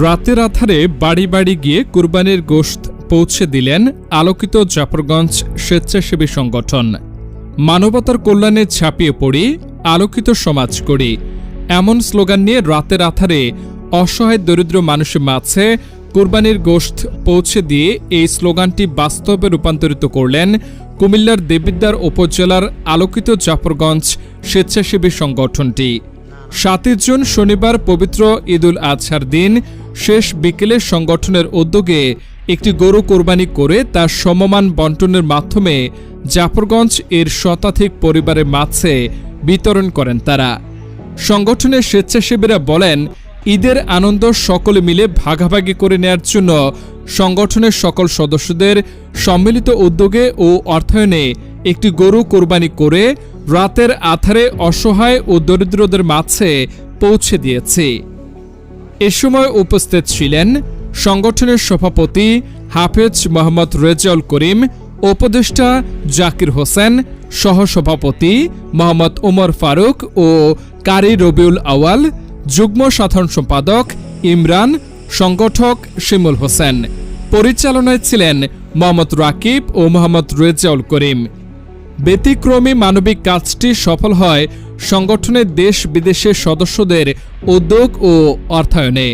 রাতের আধারে বাড়ি বাড়ি গিয়ে কুরবানির গোশত পৌঁছে দিলেন আলোকিত জাফরগঞ্জ স্বেচ্ছাসেবী সংগঠন। মানবতার কল্যাণে ছাপিয়ে পড়ি, আলোকিত সমাজ করি এমন স্লোগান নিয়ে রাতের আধারে অসহায় দরিদ্র মানুষের মাঝে কুরবানির গোশত পৌঁছে দিয়ে এই স্লোগানটি বাস্তবে রূপান্তরিত করলেন কুমিল্লার দেবিদ্বার উপজেলার আলোকিত জাফরগঞ্জ স্বেচ্ছাসেবী সংগঠনটি। সাতই জুন শনিবার পবিত্র ঈদুল আজহার দিন শেষ বিকেলে সংগঠনের উদ্যোগে একটি গরু কোরবানি করে তার সমমান বন্টনের মাধ্যমে জাফরগঞ্জ এর শতাধিক পরিবারের মাঝে বিতরণ করেন তারা। সংগঠনের স্বেচ্ছাসেবীরা বলেন, ঈদের আনন্দ সকলে মিলে ভাগাভাগি করে নেয়ার জন্য সংগঠনের সকল সদস্যদের সম্মিলিত উদ্যোগে ও অর্থায়নে একটি গরু কোরবানি করে রাতের আধারে অসহায় ও দরিদ্রদের মাঝে পৌঁছে দিয়েছে। এ সময় উপস্থিত ছিলেন সংগঠনের সভাপতি হাফেজ মোহাম্মদ রেজাউল করিম, উপদেষ্টা জাকির হোসেন, সহসভাপতি মোহাম্মদ ওমর ফারুক ও কারি রবিউল আওয়াল, যুগ্ম সাধারণ সম্পাদক ইমরান, সংগঠক শিমুল হোসেন। পরিচালনায় ছিলেন মোহাম্মদ রাকিব ও মোহাম্মদ রেজাউল করিম। ব্যতিক্রমী মানবিক কাজটি সফল হয় সংগঠনের দেশ বিদেশের সদস্যদের উদ্যোগ ও অর্থায়নে।